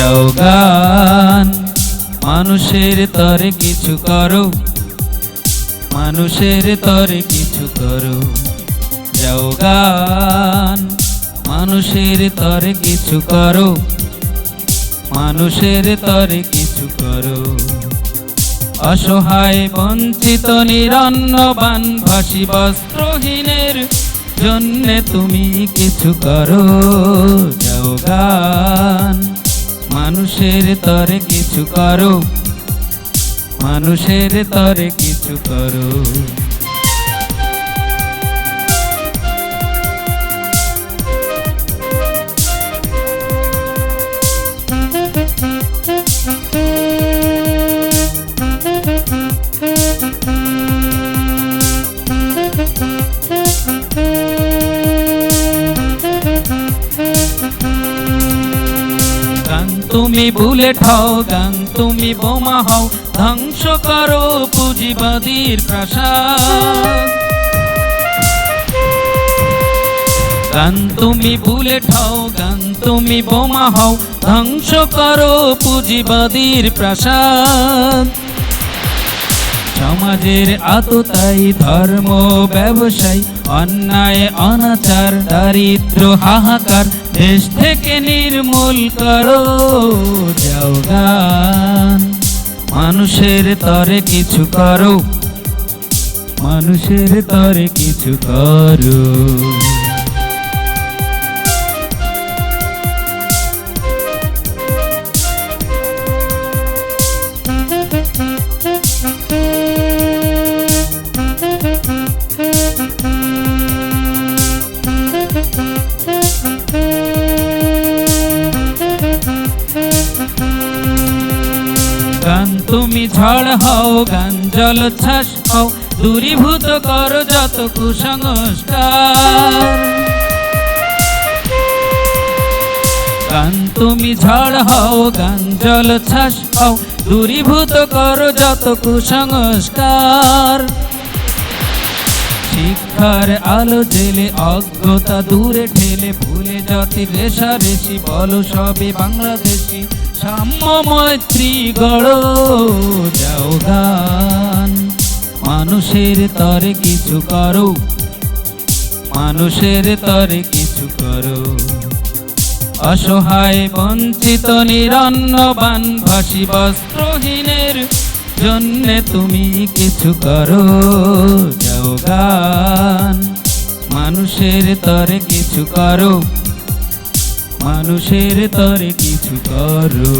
যাও গান মানুষের তরে কিছু করো। মানুষের তরে কিছু করো। যাও গান মানুষের তরে কিছু করো। মানুষের তরে কিছু করো। অসহায়, বঞ্চিত, নিরন্নবান, ভাসি বস্ত্রহীনের জন্যে তুমি কিছু করো। যাও গান মানুষের তরে কিছু করো। মানুষের তরে কিছু করো। তুমি ভুলে গান তুমি বোমা হও, ধ্বংস করো পুঁজিবাদীর প্রাসাদ। গান তুমি ভুলে ঠাও, গান তুমি বোমা হও, ধ্বংস করো পুঁজিবাদীর প্রাসাদ। সমাজের আততাই ধর্ম, ব্যবসায়ী, অন্যায়, অনাচার, দারিদ্র, হাহাকার, দেশ থেকে নির্মূল করো, যাও গান। মানুষের তরে কিছু করো, মানুষের তরে কিছু করো। তুমি ঝড় হও গান জলচ্ছ্বাস হও, দূরীভূত কর যত কুসংস্কার। গান তুমি ঝড় হও গান জলচ্ছ্বাস হও, দূরীভূত কর যত কুসংস্কার। শিক্ষার আলো জেলে, অজ্ঞতা দূরে ঠেলে, ভুলে জাতি রেশারেশি বলো সবে বাংলাদেশি। সাম্য মৈত্রী গড় যাও গান। মানুষের তরে কিছু করো। মানুষের তরে কিছু করো। অসহায়, বঞ্চিত, নিরন্নবান, ভাসি বস্ত্রহীনের জন্যে তুমি কিছু করো। গান। মানুষের তরে কিছু করো। মানুষের তরে কিছু করো।